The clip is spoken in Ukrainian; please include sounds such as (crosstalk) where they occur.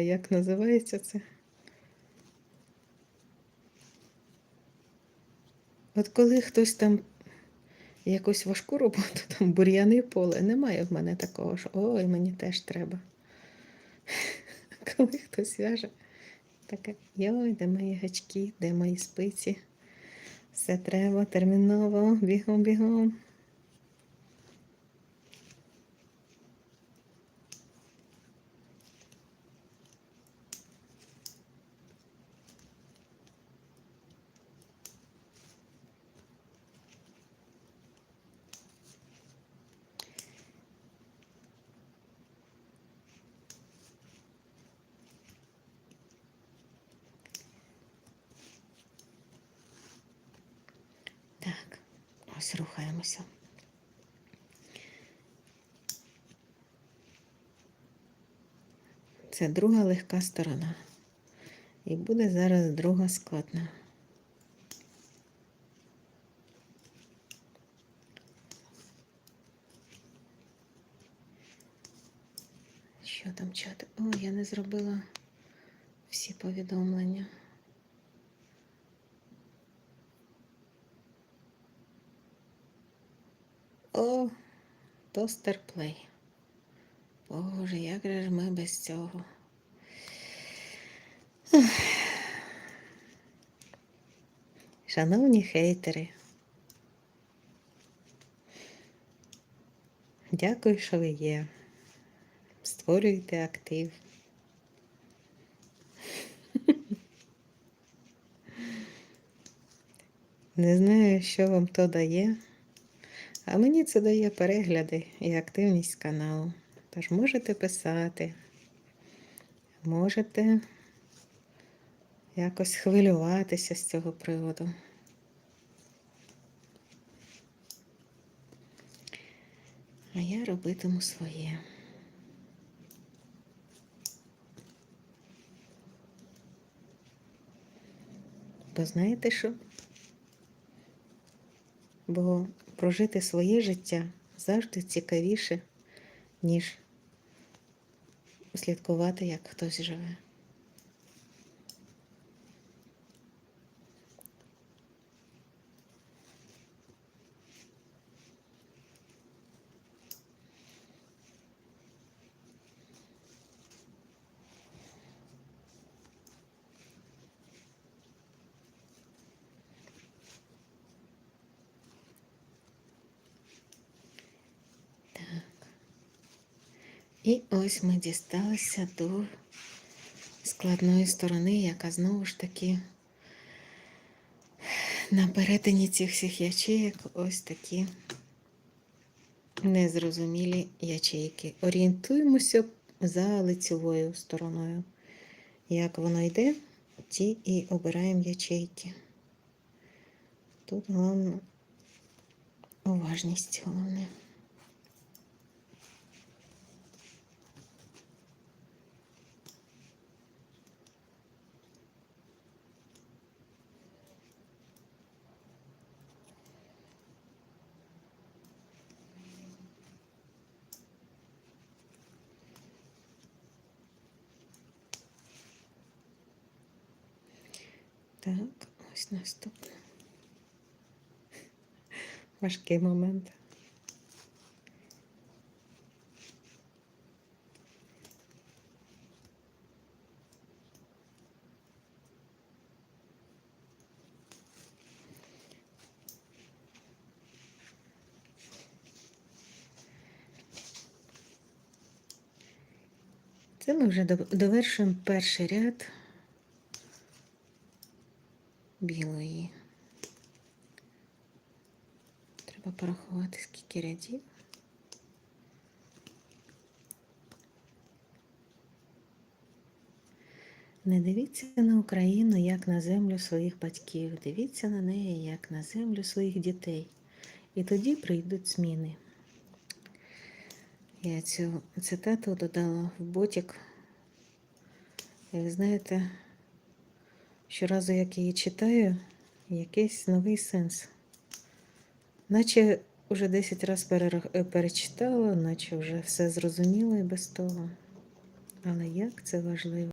як називається це? От коли хтось там якусь важку роботу, (laughs) там бур'яни поле, немає в мене такого, що ой, мені теж треба. (laughs) Коли хтось в'яже, таке, йой, де мої гачки, де мої спиці. Все треба терміново, бігом, бігом. Так, ось рухаємося. Це друга легка сторона. І буде зараз друга складна. Що там чати? О, я не зробила всі повідомлення. О, тостер плей. Боже, як же ж ми без цього? Шановні хейтери. Дякую, що ви є. Створюєте актив. Не знаю, що вам то дає. А мені це дає перегляди і активність каналу. Тож можете писати, можете якось хвилюватися з цього приводу. А я робитиму своє. Бо знаєте що? Бо прожити своє життя завжди цікавіше, ніж слідкувати, як хтось живе. І ось ми дісталися до складної сторони, яка знову ж таки на перетині цих всіх ячеїк ось такі незрозумілі ячейки. Орієнтуємося за лицевою стороною. Як воно йде, ті і обираємо ячейки. Тут головне уважність головне. Так, ось наступне. Важкий момент. Це ми вже довершуємо перший ряд білої. Треба порахувати, скільки рядів. Не дивіться на Україну як на землю своїх батьків, дивіться на неї як на землю своїх дітей. І тоді прийдуть зміни. Я цю цитату додала в ботик. І ви знаєте, щоразу, як її читаю, якийсь новий сенс. Наче вже 10 разів перечитала, наче вже все зрозуміло і без того. Але як це важливо?